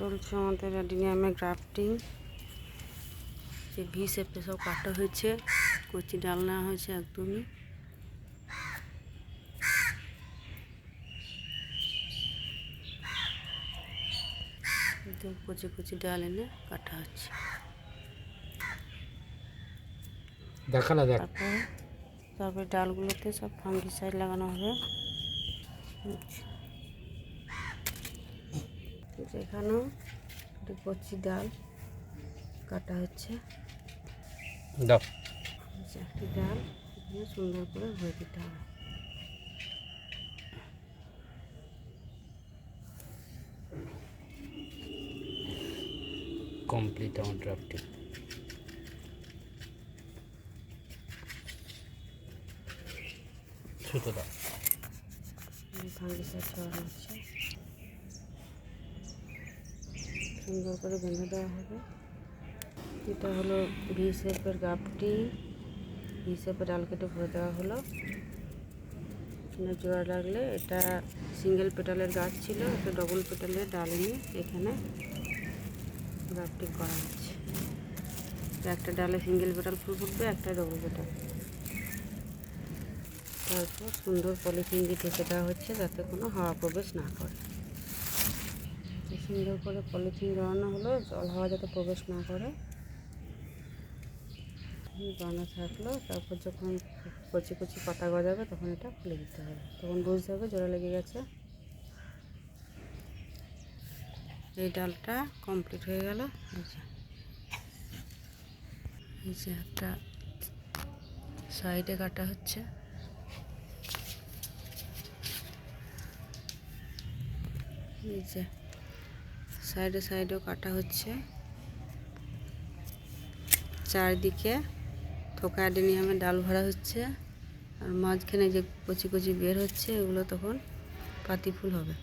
চলছে আমাদের অ্যাডিনিয়ামে গ্রাফটিং। যে ভি শেপে সব কাটা হয়েছে কচি ডাল নেওয়া হয়েছে একদমই। একদম কচি কচি ডাল এনে কাটা হচ্ছে। দেখা না দেখ। তারপরে তারপরে ডালগুলোতে সব ফাঙ্গিসাইড লাগানো হবে। আচ্ছা। যেখানেও একটু কচি ডাল কাটা হচ্ছে। দাও। আচ্ছা, একটি ডাল এখানে সুন্দর করে ভরে দিতে হবে। কমপ্লিট আমার ড্রাফটিং সুতো দাও। ফাঙ্গিসাইড ছড়ানো হচ্ছে সুন্দর করে বেঁধে দেওয়া হবে। এটা হলো ভি শেপের গাপটি। ভি শেপের ডাল কেটে ভরে দেওয়া হলো। এখানে জোড়া লাগলে এটা সিঙ্গেল পেটালের গাছ ছিল একটা ডবল পেটালের ডাল এনে এখানে গ্রাফটিং করা হচ্ছে। একটা ডালে সিঙ্গেল পেটাল ফুল ফুটবে, একটা ডবল পেটাল। তারপর সুন্দর পলিথিন দিয়ে ঢেকে দেওয়া হচ্ছে যাতে কোনো হাওয়া প্রবেশ না করে। সুন্দর করে পলিথিন জড়ানো হলো, জল হাওয়া যাতে প্রবেশ না করে। বানা থাকল, তারপর যখন কচি কচি পাতা গজাবে তখন এটা খুলে দিতে হবে। তখন বুঝতে হবে জোড়া লেগে গেছে। এই ডালটা কমপ্লিট হয়ে গেল। এই একটা সাইডে কাটা হচ্ছে। যে সাইডে সাইডেও কাটা হচ্ছে। চারদিকে থোকা অ্যাডেনিয়ামে ডাল ভরা হচ্ছে আর মাঝখানে যে কচি কচি বের হচ্ছে, এগুলো তখন পাতি ফুল হবে।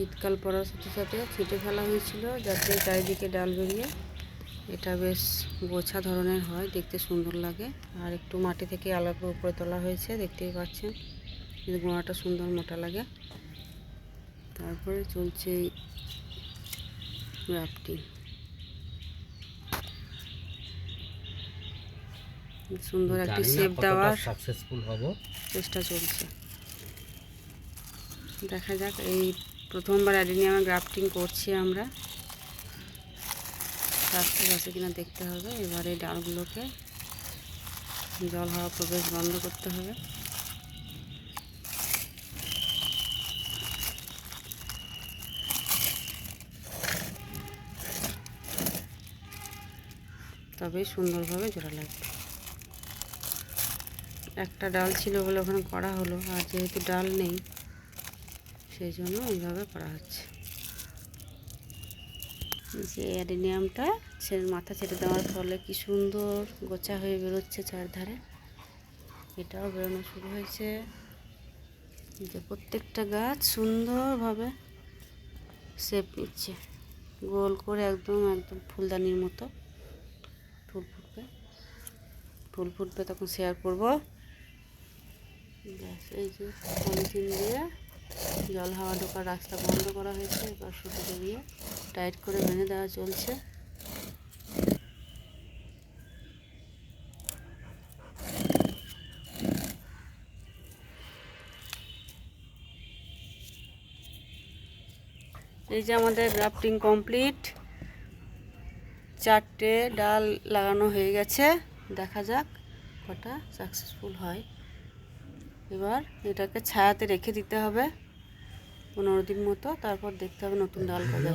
শীতকাল পড়ার সাথে সাথে ছিটে ফেলা হয়েছিল যাতে চারিদিকে ডাল বেরিয়ে এটা বেশ গোছা ধরনের হয় দেখতে সুন্দর লাগে। আর একটু মাটি থেকে আলাদা উপরে তোলা হয়েছে দেখতেই পাচ্ছেন। গোড়াটা সুন্দর মোটা লাগে। তারপরে চলছে গ্রাফটিং সুন্দর একটি শেপ দেওয়ার সাকসেসফুল হব। চেষ্টা চলছে। দেখা যাক এই প্রথমবার অ্যাডিনিয়ামে গ্রাফটিং করছি আমরা। সাকসেস আছে কিনা দেখতে হবে। এবার এই ডালগুলোকে জল, হাওয়া, প্রবেশ বন্ধ করতে হবে। তবেই সুন্দরভাবে জোড়া লাগবে। একটা ডাল ছিল বলে ওখানে করা হলো, আর যেহেতু ডাল নেই সেই জন্য এইভাবে করা হচ্ছে। যে অ্যাডিনিয়ামটা, সে মাথা ছেড়ে দেওয়ার ফলে কি সুন্দর গোছা হয়ে বেরোচ্ছে চারধারে। এটাও বেরোনো শুরু হয়েছে। যে প্রত্যেকটা গাছ সুন্দরভাবে শেপ নিচ্ছে। গোল করে একদম একদম ফুলদানির মতো ফুল ফুটবে। ফুল ফুটবে তখন শেয়ার করব। এই যে পলিথিন দিয়ে জল হাওয়া ঢোকার রাস্তা বন্ধ করা হয়েছে, এবার সুতো দিয়ে টাইট করে বেঁধে দেওয়া চলছে। এই যে আমাদের গ্রাফটিং কমপ্লিট, চারটে ডাল লাগানো হয়ে গেছে, দেখা যাক কটা সাকসেসফুল হয়। এবার এটাকে ছায়াতে রেখে দিতে হবে পনেরো দিন মতো তারপর দেখতে হবে নতুন ডাল কিনা।